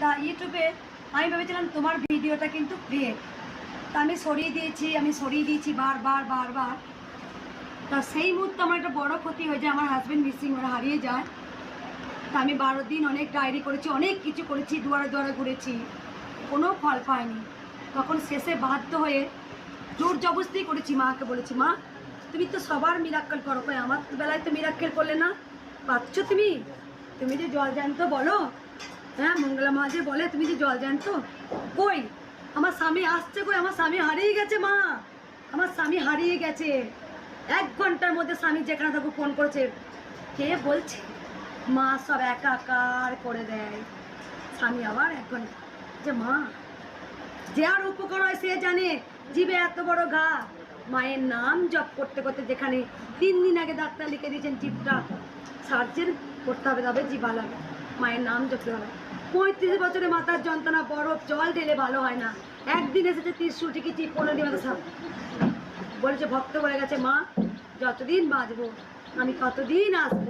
তা ইউটিউবে আমি ভেবেছিলাম তোমার ভিডিওটা কিন্তু ফেক তা আমি সরিয়ে দিয়েছি, আমি সরিয়ে দিয়েছি বারবার বারবার তা সেই মুহূর্তে আমার একটা বড় ক্ষতি হয়ে যায় আমার হাজব্যান্ড মিসিং ওরা হারিয়ে যায়। তা আমি বারো দিন অনেক ডায়েরি করেছি, অনেক কিছু করেছি, দুয়ারে দুয়ারে ঘুরেছি। কোনো ফল পাইনি। তখন শেষে বাধ্য হয়ে জোর জবস্তি করেছি মাকে বলেছি, মা, তুমি তো সবার মিরাক্কেল করো। কই, আমার বেলায় তো মিরাক্কেল করলে না? পাচ্ছ তুমি? তুমি যে জল জানতো বলো? হ্যাঁ মঙ্গলা মা যে বলে, তুমি যে জল জানতো? কই? আমার স্বামী আসছে কই? আমার স্বামী হারিয়ে গেছে, মা। আমার স্বামী হারিয়ে গেছে। এক ঘণ্টার মধ্যে স্বামী যেখানে থাকুক ফোন করেছে। কে বলছে? মা সব একাকার করে দেয়। স্বামী আবার এক ঘণ্টা। যে মা, যে আর উপকার হয় সে জানে, জীবে এত বড় ঘা মায়ের নাম জপ করতে করতে যেখানে তিন দিন আগে ডাক্তার লিখে দিয়েছেন জিভটা সার্জেন করতে হবে তবে জিভ ভালো হবে মায়ের নাম জপতে হবে পঁয়ত্রিশ বছরে মাথার যন্ত্রণা, বরফ, জল ঢেলে ভালো হয় না। একদিন এসেছে ত্রিশুল টিকিটি পনেরো দিন সব সাপ বলেছে, ভক্ত হয়ে গেছে মা, যতদিন বাঁচবো, আমি কতদিন আসব।